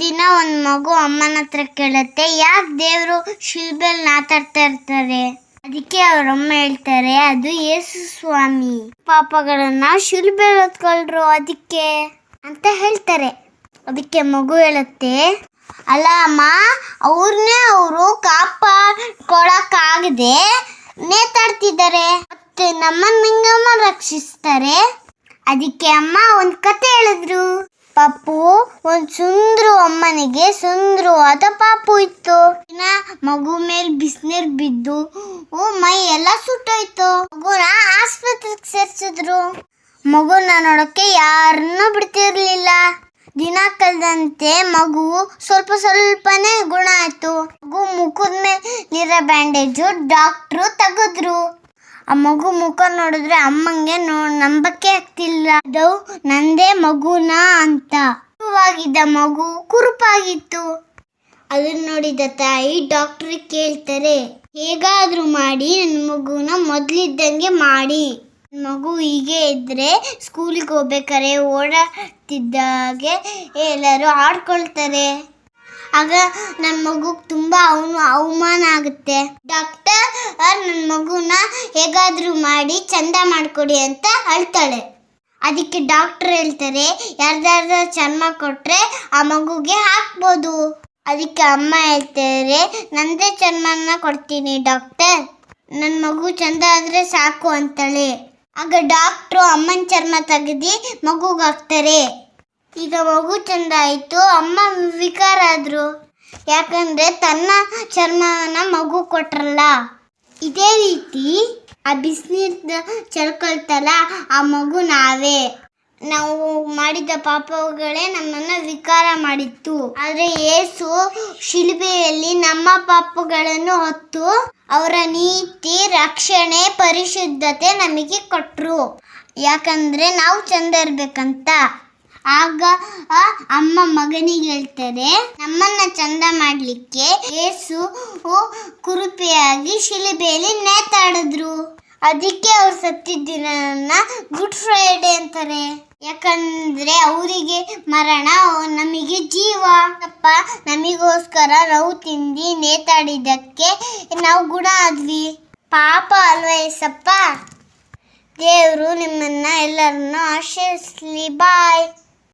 ಒಂದಿನ ಒಂದ್ ಮಗು ಅಮ್ಮನ ಹತ್ರ ಕೇಳುತ್ತೆ, ಯಾಕೆ ದೇವ್ರು ಶಿಲ್ಬೆಲ್ ಮಾತಾಡ್ತಾ ಇರ್ತಾರೆ? ಅದಕ್ಕೆ ಅವ್ರಮ್ಮ ಹೇಳ್ತಾರೆ, ಅದು ಯೇಸು ಸ್ವಾಮಿ. ಪಾಪಗಳನ್ನ ಶಿಲ್ಬೆಲ್ ಹೊತ್ಕೊಳ್ರು, ಅದಕ್ಕೆ ಅಂತ ಹೇಳ್ತಾರೆ. ಅದಕ್ಕೆ ಮಗು ಹೇಳುತ್ತೆ, ಅಲ್ಲ ಅಮ್ಮ ಅವ್ರನ್ನೇ ಅವರು ಕಾಪಾಡ್ಕೊಳಕ್ಕಾಗದೆ ನೇತಾಡ್ತಿದ್ದಾರೆ, ಮತ್ತೆ ನಮ್ಮನ್ನ ನಿಂಗಮ್ಮ ರಕ್ಷಿಸ್ತಾರೆ. ಅದಕ್ಕೆ ಅಮ್ಮ ಒಂದು ಕತೆ ಹೇಳಿದ್ರು. ಪಾಪು, ಒಂದ್ ಸುಂದ್ರು ಅಮ್ಮನಿಗೆ ಸುಂದರವಾದ ಪಾಪು ಇತ್ತು. ದಿನ ಮಗು ಮೇಲ್ ಬಿಸಿನೀರ್ ಬಿದ್ದು ಮೈ ಎಲ್ಲ ಸುಟ್ಟೋಯ್ತು. ಮಗುನ ಆಸ್ಪತ್ರೆಗೆ ಸೇರಿಸಿದ್ರು. ಮಗುನ ನೋಡಕ್ಕೆ ಯಾರನ್ನೂ ಬಿಡ್ತಿರ್ಲಿಲ್ಲ. ದಿನ ಕಳೆದಂತೆ ಮಗು ಸ್ವಲ್ಪ ಸ್ವಲ್ಪನೇ ಗುಣ ಆಯ್ತು. ಮಗು ಮುಖದ ಮೇಲಿರೋ ಬ್ಯಾಂಡೇಜು ಡಾಕ್ಟ್ರು ತೆಗೆದ್ರು. ಆ ಮಗು ಮುಖ ನೋಡಿದ್ರೆ ಅಮ್ಮಂಗೆ ನೋ, ನಂಬಕ್ಕೆ ಆಗ್ತಿಲ್ಲ ಅದು ನಂದೇ ಮಗುನ ಅಂತ. ಕುರುವಾಗಿದ್ದ ಮಗು ಕುರುಪಾಗಿತ್ತು. ಅದನ್ನ ನೋಡಿದ ತಾಯಿ ಡಾಕ್ಟ್ರಿಗೆ ಕೇಳ್ತಾರೆ, ಹೇಗಾದ್ರೂ ಮಾಡಿ ನನ್ನ ಮಗುನ ಮೊದ್ಲಿದ್ದಂಗೆ ಮಾಡಿ. ಮಗು ಹೀಗೆ ಇದ್ರೆ ಸ್ಕೂಲಿಗೆ ಹೋಗ್ಬೇಕಾರೆ ಓಡಾಡ್ತಿದ್ದಾಗೆ ಎಲ್ಲರೂ ಆಡ್ಕೊಳ್ತಾರೆ. ಆಗ ನನ್ನ ಮಗುಗೆ ತುಂಬ ಅವನು ಅವಮಾನ ಆಗುತ್ತೆ. ಡಾಕ್ಟರ್ ನನ್ನ ಮಗುನ ಹೇಗಾದರೂ ಮಾಡಿ ಚಂದ ಮಾಡಿಕೊಡಿ ಅಂತ ಅಳ್ತಾಳೆ ಅದಕ್ಕೆ ಡಾಕ್ಟರ್ ಹೇಳ್ತಾರೆ, ಯಾರ್ದಾರ್ದ ಚರ್ಮ ಕೊಟ್ಟರೆ ಆ ಮಗುಗೆ ಹಾಕ್ಬೋದು. ಅದಕ್ಕೆ ಅಮ್ಮ ಹೇಳ್ತಾರೆ, ನಂದೇ ಚರ್ಮನ ಕೊಡ್ತೀನಿ ಡಾಕ್ಟರ್ ನನ್ನ ಮಗು ಚಂದ ಆದರೆ ಸಾಕು ಅಂತಾಳೆ. ಆಗ ಡಾಕ್ಟ್ರು ಅಮ್ಮನ ಚರ್ಮ ತೆಗೆದು ಮಗುಗೆ ಹಾಕ್ತಾರೆ. ಈಗ ಮಗು ಚಂದ ಆಯಿತು, ಅಮ್ಮ ವಿಕಾರ ಆದರು ಯಾಕಂದರೆ ತನ್ನ ಚರ್ಮನ ಮಗು ಕೊಟ್ರಲ್ಲ. ಇದೇ ರೀತಿ ಆ ಬಿಸಿನೀರು ಚಲ್ಕೊಳ್ತಲ್ಲ ಆ ಮಗು ನಾವೇ. ನಾವು ಮಾಡಿದ ಪಾಪಗಳೇ ನಮ್ಮನ್ನು ವಿಕಾರ ಮಾಡಿತ್ತು. ಆದರೆ ಏಸು ಶಿಲ್ಬೆಯಲ್ಲಿ ನಮ್ಮ ಪಾಪಗಳನ್ನು ಹೊತ್ತು ಅವರ ನೀತಿ, ರಕ್ಷಣೆ, ಪರಿಶುದ್ಧತೆ ನಮಗೆ ಕೊಟ್ಟರು ಯಾಕಂದರೆ ನಾವು ಚೆಂದ ಇರ್ಬೇಕಂತ. ಆಗ ಅಮ್ಮ ಮಗನಿಗೆ ಹೇಳ್ತಾರೆ ನಮ್ಮನ್ನ ಚಂದ ಮಾಡ್ಲಿಕ್ಕೆ ಏಸು ಕುರುಪೆಯಾಗಿ ಶಿಲುಬೆಯಲ್ಲಿ ನೇತಾಡಿದ್ರು. ಅದಕ್ಕೆ ಅವ್ರು ಸತ್ತಿದ್ದ ದಿನನ ಗುಡ್ ಫ್ರೈಡೆ ಅಂತಾರೆ. ಯಾಕಂದ್ರೆ ಅವರಿಗೆ ಮರಣ, ನಮಗೆ ಜೀವ. ಅಪ್ಪ ನಮಗೋಸ್ಕರ ನಾವು ತಿಂದು ನೇತಾಡಿದ್ದಕ್ಕೆ ನಾವು ಗುಣ ಆದ್ವಿ. ಪಾಪ ಅಲ್ವಾ ಏಸಪ್ಪ? ದೇವರು ನಿಮ್ಮನ್ನ ಎಲ್ಲರನ್ನು ಆಶೀರ್ವದಿಸ್ಲಿ ಬಾಯ್.